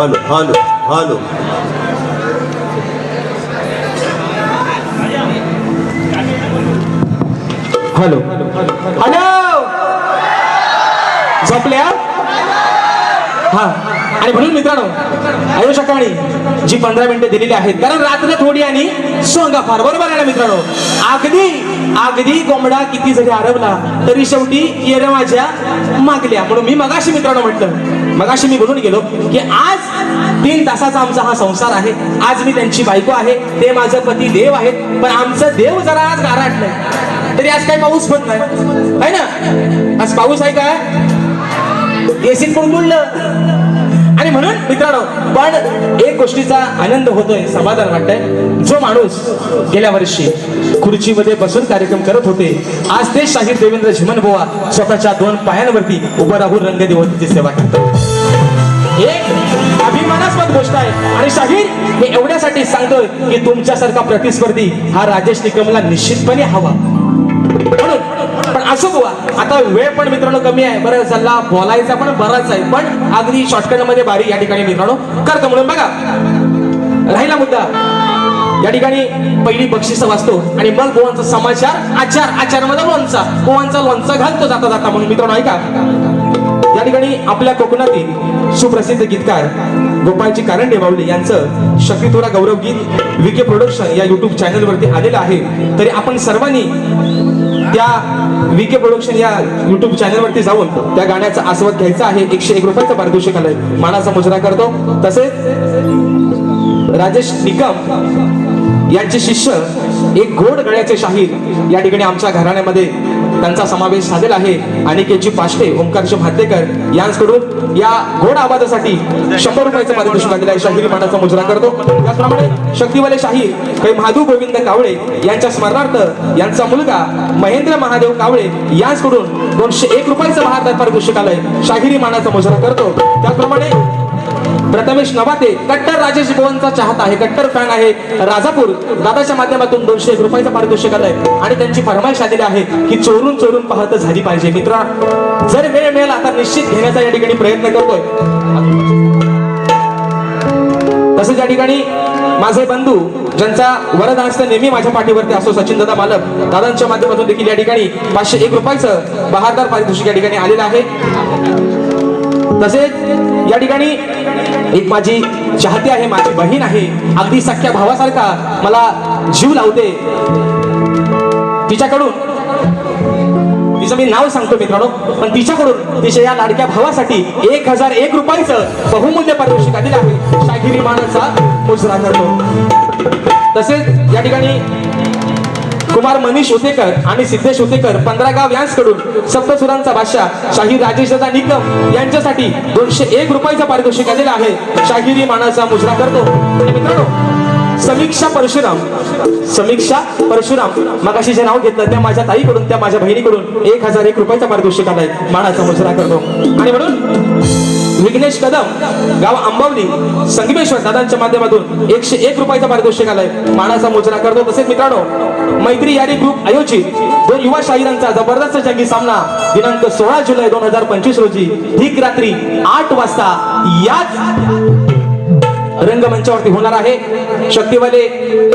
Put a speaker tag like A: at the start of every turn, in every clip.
A: Hello hello
B: hello hello झोपल्या हा आणि म्हणून मित्रांनो आयो सकाळी जी पंधरा मिनिटं दिलेली आहेत कारण रात्र थोडी आणि सोंगा फार. बरोबर आहे ना मित्रांनो? अगदी अगदी कोंबडा किती जरी आरवला तरी शेवटी येर माझ्या मागल्या. म्हणून मी मगाशी मित्रांनो म्हटलं मगाशी मी बोलून गेलो की आज तीन तासाचा आमचा हा संसार आहे. आज मी त्यांची बायको आहे. ते माझं पती देव आहेत. पण आमचं देव जरा आज गाराटलंय तरी आज काही पाऊस पडत नाही. आहे ना? आज पाऊस आहे का? एसीत पण बुडलं आणि म्हणून मित्रांनो पण एक गोष्टीचा आनंद होतोय समाधान वाटतंय. जो माणूस गेल्या वर्षी खुर्चीमध्ये बसून कार्यक्रम करत होते आज ते शाहीर देवेंद्र झिमन बोवा स्वतःच्या दोन पायांवरती उभं राहून रंगदेवतीची सेवा करतात एक अभिमानास्पद गोष्ट आहे. आणि शाहीर हे एवढ्यासाठी सांगतोय की तुमच्यासारखा प्रतिस्पर्धी हा राजेश निकमला निश्चितपणे हवा. म्हणून पण असो बुवा आता वेळ पण मित्रांनो कमी आहे. बरं सल्ला बोलायचा पण बराच आहे. पण अगदी शॉर्टकटमध्ये बारी या ठिकाणी मित्रांनो करतो म्हणून बघा. राहिला मुद्दा. या ठिकाणी पहिली बक्षिस वाचतो. आणि मग गोवांचा समाचार आचार आचारमध्ये लोणचा. गोवांचा लोणचा घालतो जाता जाता म्हणून मित्रांनो ऐका. या ठिकाणी आपल्या कोकणातील सुप्रसिद्ध गीतकार गोपाळजी कारंडे बावले यांचं शक्तीतोरा गौरव गीत विके प्रोडक्शन या युट्यूब चॅनलवरती आलेलं आहे. तरी आपण सर्वांनी त्या विके प्रोडक्शन या युट्यूब चॅनलवरती जाऊन त्या गाण्याचा आस्वाद घ्यायचा आहे. एकशे एक रुपयाचा पारितोषिक आलंय. मानाचा मुजरा करतो. तसेच राजेश निकम यांचे शिष्य एक गोड गळ्याचे शाहीर या ठिकाणी आमच्या घराण्यामध्ये त्यांचा समावेश झालेला आहे. अनिकेतजी पाष्टे ओंकारजी भातेकर यांकडून या गोड आवाजासाठी शंभर रुपयाचं पारितोषिक आलेलं आहे. शाहिरी मानाचा मुजरा करतो. त्याचप्रमाणे शक्तिवाले शाहीर काही महादू गोविंद कावळे यांच्या स्मरणार्थ यांचा मुलगा महेंद्र महादेव कावळे यांचकडून दोनशे एक रुपयाचं बहात्तर पारितोषिक आलंय शाहिरी मानाचा मुजरा करतो. त्याचप्रमाणे प्रथमेश नवाते कट्टर राजेश भुवनचा चाहता आहे कट्टर फॅन आहे. राजापूर दादाच्या माध्यमातून दोनशे एक रुपयाचं पारितोषिक आलाय आणि त्यांची फरमाईश आलेली आहे की चोरून चोरून पाहत झाली पाहिजे. मित्रा जर वेळ मिळेल आता निश्चित घेण्याचा या ठिकाणी प्रयत्न करतोय. तसेच या ठिकाणी माझे बंधू ज्यांचा वरद हस्त नेहमी माझ्या पाठीवरती असतो सचिन दादा मालक दादांच्या माध्यमातून देखील या ठिकाणी पाचशे एक रुपयाचं बहादार पारितोषिक या ठिकाणी आलेलं आहे. तसेच या ठिकाणी एक माझी चाहती आहे माझी बहीण आहे. अगदी सख्या भावासारखा मला जीव लावते तिच्याकडून तिचं मी नाव सांगतो मित्रांनो पण तिच्याकडून तिच्या या लाडक्या भावासाठी एक हजार एक रुपयाचं बहुमूल्य पारितोषिक दिलं आहे. शाहिरी मानाचा मुजरा करतो. तसेच या ठिकाणी कुमार मनीष उतेकर आणि सिद्धेश उतेकर पंधरा गाव यांकडून सप्तसुरांचा बादशाह शाहीर राजेश दादा निकम यांच्यासाठी दोनशे एक रुपयाचा पारितोषिक आलेला आहे. शाहिरी मानाचा मुजरा करतो. मित्रांनो समीक्षा परशुराम. समीक्षा परशुराम. मगाशी जे नाव घेतलं त्या माझ्या ताईकडून त्या माझ्या बहिणीकडून एक हजार एक रुपयाचा पारितोषिक आलाय मानाचा मुजरा करतो. आणि म्हणून विघ्नेश कदम गाव आंबवली संगमेश्वर दादांच्या माध्यमातून एकशे एक रुपयाचा पारितोषिक आलाय मानाचा मुजरा करतो. तसेच मित्रांनो मैत्री यारी ग्रुप आयोजित दोन युवा शाहिरांचा जबरदस्त जंगी सामना दिनांक सोळा जुलै दोन हजार पंचवीस रोजी. ठीक रात्री आठ वाजता याच रंगमंचावरती होणार आहे. शक्तिवाले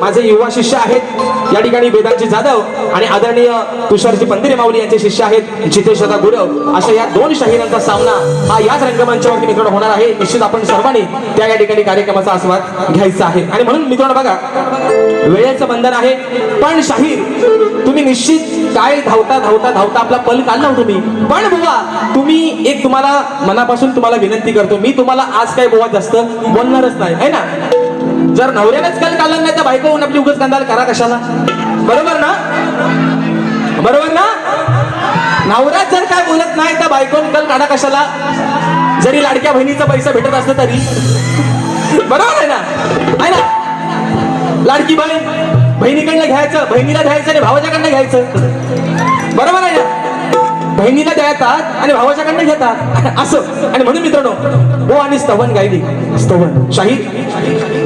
B: माझे युवा शिष्य आहेत. या ठिकाणी वेदांची जाधव आणि आदरणीय तुषारजी पंदिरे माऊली यांचे शिष्य आहेत. जितेश दादा गुरव. अशा या दोन शाहिरांचा सामना हा याच रंगमंचावरती मित्रांनो होणार आहे. निश्चित आपण सर्वांनी त्या या ठिकाणी कार्यक्रमाचा आस्वाद घ्यायचा आहे. आणि म्हणून मित्रांनो बघा वेळेचं बंधन आहे. पण शाहीर तुम्ही निश्चित काय धावता धावता धावता आपला पल काढला हो तुम्ही. पण बुवा तुम्ही एक तुम्हाला मनापासून तुम्हाला विनंती करतो. मी तुम्हाला आज काय बुवा जास्त बोलणारच नाही. है ना? जर नवऱ्यानेच कल काढला नाही तर बायको होऊन आपली उगच कांदाल करा कशाला? बरोबर ना? बरोबर ना? नवरा जर काय बोलत नाही तर बायको कल काढा कशाला? जरी लाडक्या बहिणीचा पैसा भेटत असत तरी. बरोबर आहे ना? आहे ना? लाडकी बहीण बहिणीकडनं घ्यायचं बहिणीला घ्यायचं आणि भावाच्याकडनं घ्यायचं. बरोबर आहे ना बहिणीला द्यायतात आणि भावाच्याकडनं घेतात. असं. आणि म्हणून मित्रांनो हो आणि स्तवन गायली. स्तवन. शाहीर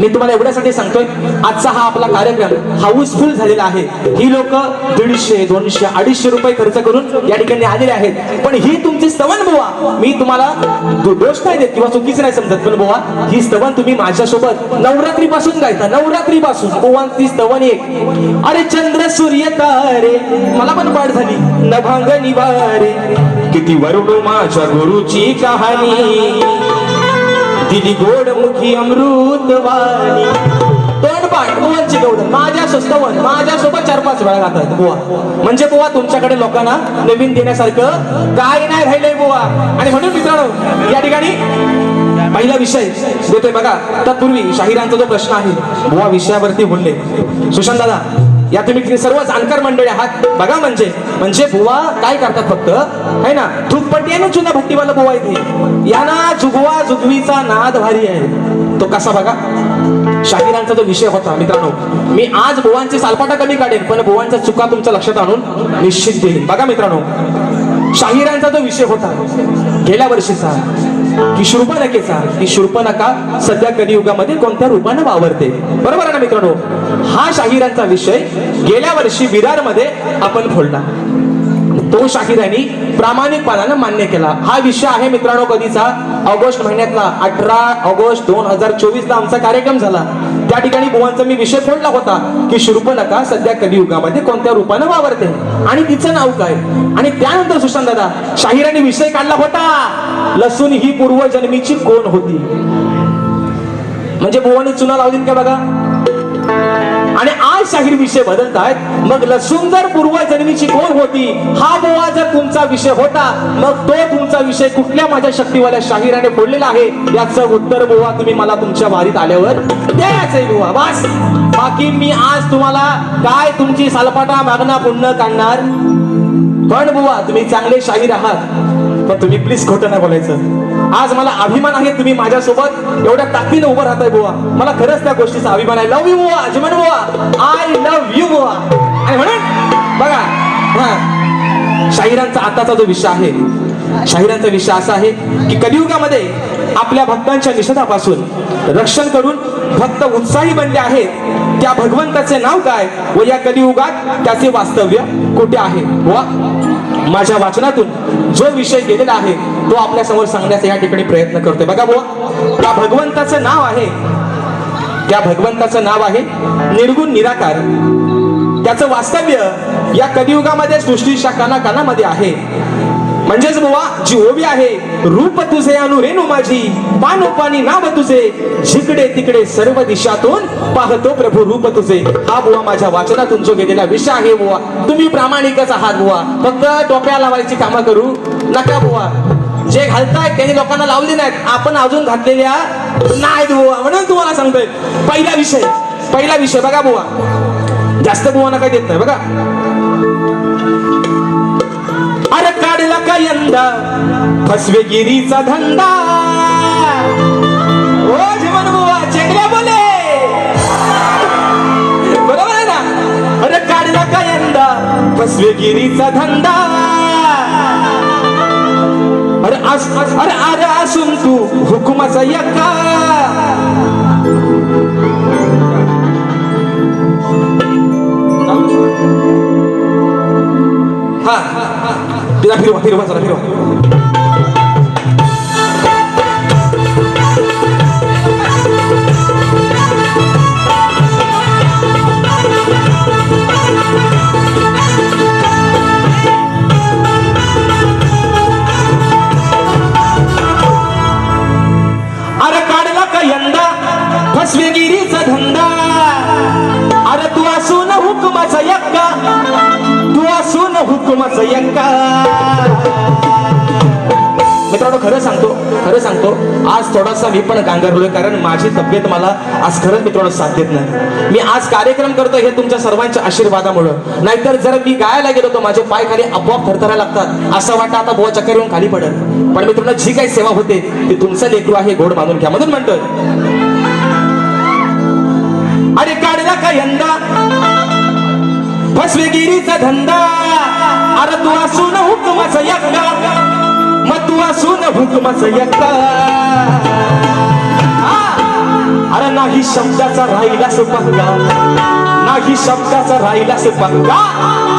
B: मी तुम्हाला एवढ्यासाठी सांगतोय आजचा हा आपला कार्यक्रम हाऊसफुल झालेला आहे. ही लोक दीडशे दोनशे अडीचशे रुपये खर्च करून या ठिकाणी आलेले आहेत. पण ही तुमची स्तवन बुवा मी तुम्हाला दोष नाही देत किंवा चुकीचं नाही समजत पण बुवा ही स्तवन तुम्ही माझ्यासोबत नवरात्रीपासून गायता नवरात्रीपासून. ती स्तवन एक. अरे चंद्र सूर्य तारे मला पण पाठ झाली. नभांग निवारे किती वरुण माझ्या गुरुची कहाणी. दिली गोड मुखी अमृत वाणी तोंडपाठ बुवांची गौडन माझ्या सुस्तवन माझ्यासोबत चार पाच वेळा गातात बुवा. म्हणजे बुवा तुमच्याकडे लोकांना नवीन देण्यासारखं काय नाही राहिलंय बुवा. आणि म्हणून मित्रांनो या ठिकाणी पहिला विषय देतोय बघा. तत्पूर्वी शाहिरांचा जो प्रश्न आहे बुवा विषयावरती बोलले. सुशांत दादा या तुम्ही सर्व जाणकार मंडळी आहात. बघा म्हणजे म्हणजे बुवा काय करतात फक्त? है ना? धूपपट्टी आहे ना चुना भट्टीवाला बुवा इथे. यांना जुगवा जुगवीचा नाद भारी आहे. तो कसा बघा? शाहिरांचा जो विषय होता मित्रांनो. मी आज बुवांची सालपाटा कमी काढेन पण बुवांच्या चुका तुमच्या लक्षात आणून निश्चित देईन. बघा मित्रांनो शाहिरांचा जो विषय होता. गेल्या वर्षीचा. की शूर्पणखेचा की शूर्पणखा सध्या कलियुगामध्ये कोणत्या रूपानं वावरते? बरोबर आहे ना मित्रांनो? हा शाहिरांचा विषय गेल्या वर्षी विरारमध्ये आपण फोडला तो शाहिरांनी प्रामाणिकपणानं मान्य केला. हा विषय आहे मित्रांनो कधीचा? ऑगस्ट महिन्यातला. अठरा ऑगस्ट दोन हजार चोवीस ला आमचा कार्यक्रम झाला. त्या ठिकाणी बुवांचा मी विषय फोडला होता की शूर्पणखा सध्या कलियुगामध्ये कोणत्या रूपानं वावरते? आणि तिचं नाव काय? आणि त्यानंतर सुशांत दादा शाहिराने विषय काढला होता लसूण ही पूर्वजन्मीची कोण होती? म्हणजे बुवानी चुना लावली का बघा? आणि आज शाहीर विषय बदलतायत मग लसूण जर पूर्वजन्मीची कोण होती हा बोवा जर तुमचा विषय होता मग तो तुमचा विषय कुठल्या माझ्या शक्तीवाल्या शाहिराने फोडलेला आहे? याचं उत्तर बोवा तुम्ही मला तुमच्या वारीत आल्यावर द्यायचंय बोवा वास बाकी मी आज तुम्हाला काय तुमची सालपाटा मागणा पुन्हा काढणार? पण बुवा तुम्ही चांगले शाहीर आहात. पण तुम्ही प्लीज खोटं नाही बोलायचं. आज मला अभिमान आहे तुम्ही माझ्यासोबत एवढ्या ताकदीनं उभं राहताय बुवा. मला खरंच त्या गोष्टीचा अभिमान आहे. लव यू बुवा अजमन बुवा. आय लव्ह यू बुवा. आणि म्हणून. बघा हा शाहिरांचा आताचा जो विषय आहे शाहिरांचा विषय असा आहे की कलियुगामध्ये आपल्या भक्तांच्या निषेधापासून रक्षण करून भक्त उत्साही बनले आहेत. त्या भगवंताचे नाव काय व या कलियुगात त्याचे वास्तव्य कुठे आहे? वा माझ्या वाचनातून जो विषय गेलेला आहे तो आपल्यासमोर सांगण्याचा या ठिकाणी प्रयत्न करतोय. बघा बुवा त्या भगवंताचं नाव आहे त्या भगवंताचं नाव आहे निर्गुण निराकार. त्याचं वास्तव्य या कलियुगामध्ये सृष्टीच्या काना कानामध्ये आहे. म्हणजेच बुवा जी ओवी आहे. रूप तुझे अनु रेणू माझी. पानो पाणी नाव तुझे. जिकडे तिकडे सर्व दिशातून पाहतो प्रभू रूप तुझे. हा बुवा माझ्या वाचनातून जो गेलेला विषय आहे बुवा तुम्ही प्रामाणिकच आहात बुवा. फक्त टोप्या लावायची कामं करू नका बुवा. जे घालतायत त्यांनी लोकांना लावले नाहीत. आपण अजून घातलेल्या नाहीत बुवा. म्हणून तुम्हाला सांगतोय पहिला विषय पहिला विषय बघा बुवा. जास्त बुवाना काही देत नाही बघा. अरे काढला का यंदा? फसवेगिरीचा धंदा. ओ जीवन बुवा चेंगला बोले. बरोबर आहे ना? अरे काढला का यंदा? फसवेगिरीचा धंदा. अरे अस अरे अरे असून तू हुकुमाचा यक्का तिला फिरवा फिरवा चला फिरवा फसवेगिरीचा धंदा. अरे तू असून हुकमाचा यक्का. हुकुमाचा यक्का मित्रांनो खरं सांगतो खरं सांगतो आज थोडासा मी पण गांगरलोय कारण माझी तब्येत मला आज खरंच मित्रांनो साथ देत नाही. मी आज कार्यक्रम करतो हे तुमच्या सर्वांच्या आशीर्वादामुळं. नाहीतर जर मी गायला गेलो तर माझे पाय खाली आपोआप थरथरा लागतात. असं वाटतं आता बुवा चक्कर येऊन खाली पडत पण मित्रांनो जी काही सेवा होते ती तुमचं लेकरू आहे गोड मानून घ्या. म्हणून म्हणतोय. अरे काढला का यंदा? फसवेगिरीचा धंदा. अरे तू असून हुकुमाचा यक्का मग तू असून हुकुमाचा यक्का अरे नाही शब्दाचा राहिलास पंगा नाही शब्दाचा राहिलास बंगा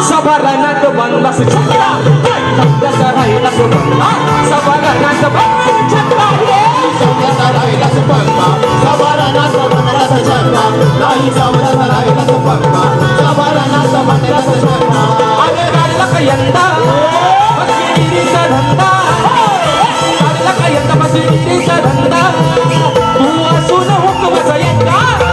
B: सभा रानात शब्दाचा बंगा सभा रानात शब्दाचा राहिलास बंगा सभा रानात बनलास छत्रा
A: नाही शब्दाचा राहिलास बंगा
B: सभा राहिला का तू असून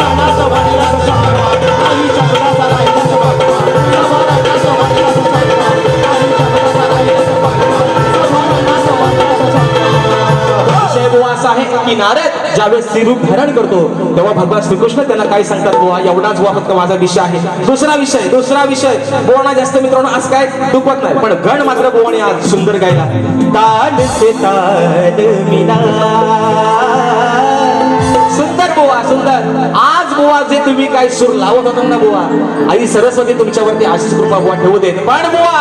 B: ज्यावेळेस धारण करतो तेव्हा भगवान श्रीकृष्ण त्यांना काय सांगतात बुवा एवढाच बुवा फक्त माझा विषय आहे. दुसरा विषय दुसरा विषय. बोवाना जास्त मित्रांनो आज काय दुखत नाही पण गण मात्र बोवाने आज सुंदर गायला. ताल से ताल मिना सुंदर बोवा सुंदर. आज बोवा तुम्ही काय सूर लावत होता ना बुवा? आई सरस्वती तुमच्यावरती आशीष कृपा बुवा ठेवू देत. पण बुवा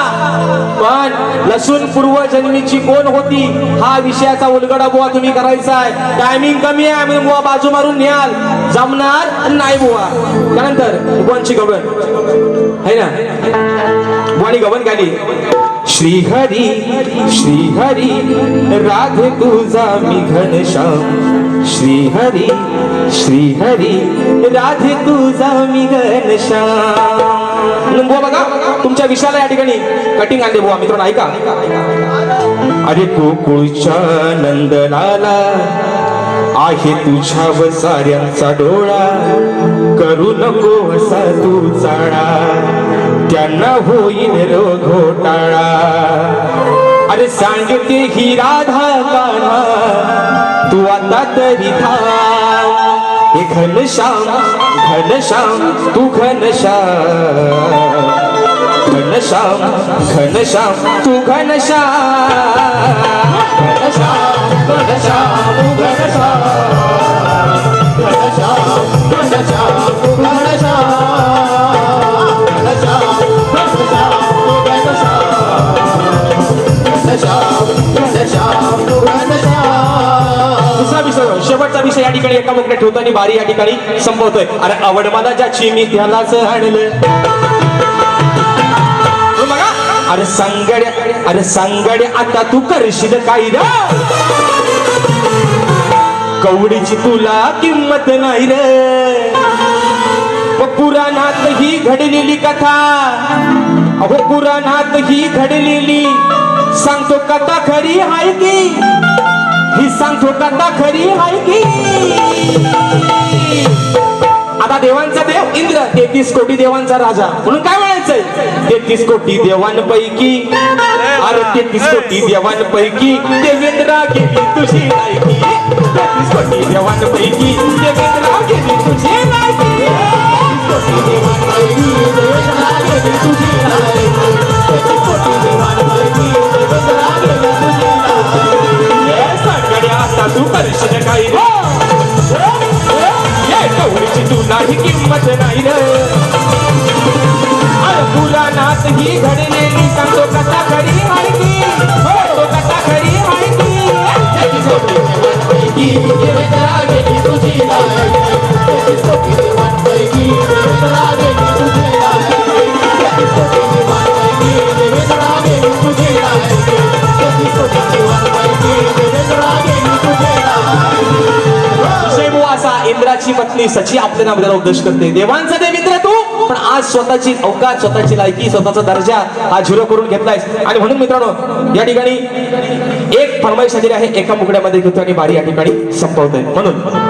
B: पण लसूण पूर्वजन्मीची कोण होती? हा विषयाचा उलगडा बुवा तुम्ही करायचा आहे. टायमिंग कमी आहे म्हणून बुवा बाजू मारून न्याल. जमणार नाही बुवा. त्यानंतर बुवांची गवण है ना? बुवानी गवण गाली श्रीहरी श्रीहरी राधे तुझा मी घनश्याम। श्रीहरी श्रीहरी राधे तुझा मी घनश्याम। बुवा बघा तुमच्या विषयाला या ठिकाणी कटिंग आणले बुवा मित्रांनो ऐका। अरे गोकुळच्या नंदनाला आहे तुझ्या साऱ्यांचा डोळा करू नको असा तू चाळा त्यांना होईन रो घोटाळा अरे सांगते ही राधा काना तू आता तरी थांब हे घनश्याम घनश्याम तू घनश्याम घनश्याम घनश्याम तू घनश्याम
A: घनश्याम घनश्याम घनश्याम घनश्याम घनश्याम घनश्याम
B: या ठिकाणी एका मुकडे ठेवताना बारी या ठिकाणी संपवतोय. अरे आवड मला ज्याची मी त्यालाच आणलं हो अरे सांगड्या अरे सांगड्या आता तू करशील काय रे कवडीची तुला किंमत नाही रे. पुराणात ही घडलेली कथा. अहो पुराणात ही घडलेली सांगतो कथा खरी आहे की. ही सांगतो कथा खरी आहे की? आता देवांचा देव इंद्र तेहतीस कोटी देवांचा राजा. म्हणून काय म्हणायचंय? तेहतीस कोटी देवांपैकी अरे तेहतीस कोटी देवांपैकी देवेंद्रा गेली तुझी लायकी तेहतीस कोटी देवांपैकी देवेंद्रा गेली तुझी लायकी
A: कोटी देवांपैकी देवेंद्रा गेली तुझी लायकी
B: तू परिषद काही कवळीची तुलाही किंमत नाही तुला नात ही घडलेली सांगतो कथा घडी इंद्राची पत्नी सची आपल्याला आपल्याला उपदेश करते. देवांचा ते मित्र तू पण आज स्वतःची अवकाश स्वतःची लायकी स्वतःचा दर्जा हा झिरो करून घेतलायस. आणि म्हणून मित्रांनो या ठिकाणी एक फरमाईश आलेली आहे एका मुकड्यामध्ये घेतो आणि बारी या ठिकाणी संपवतोय. म्हणून.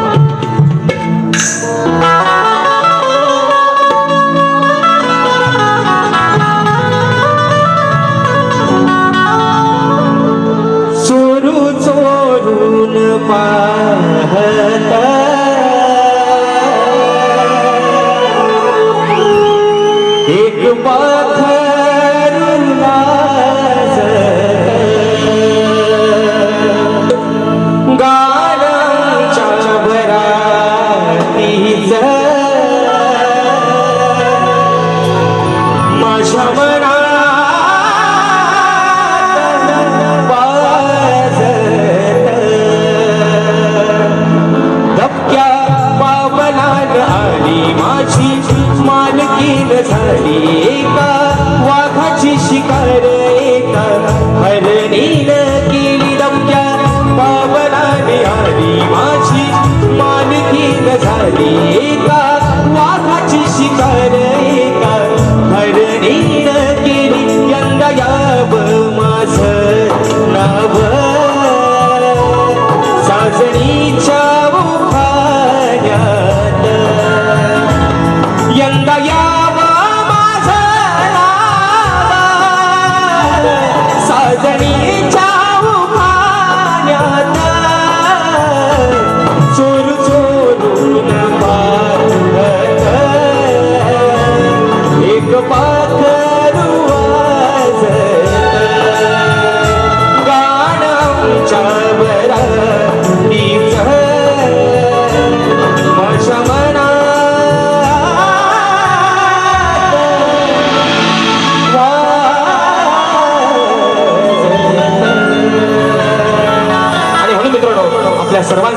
B: आपल्या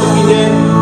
A: giden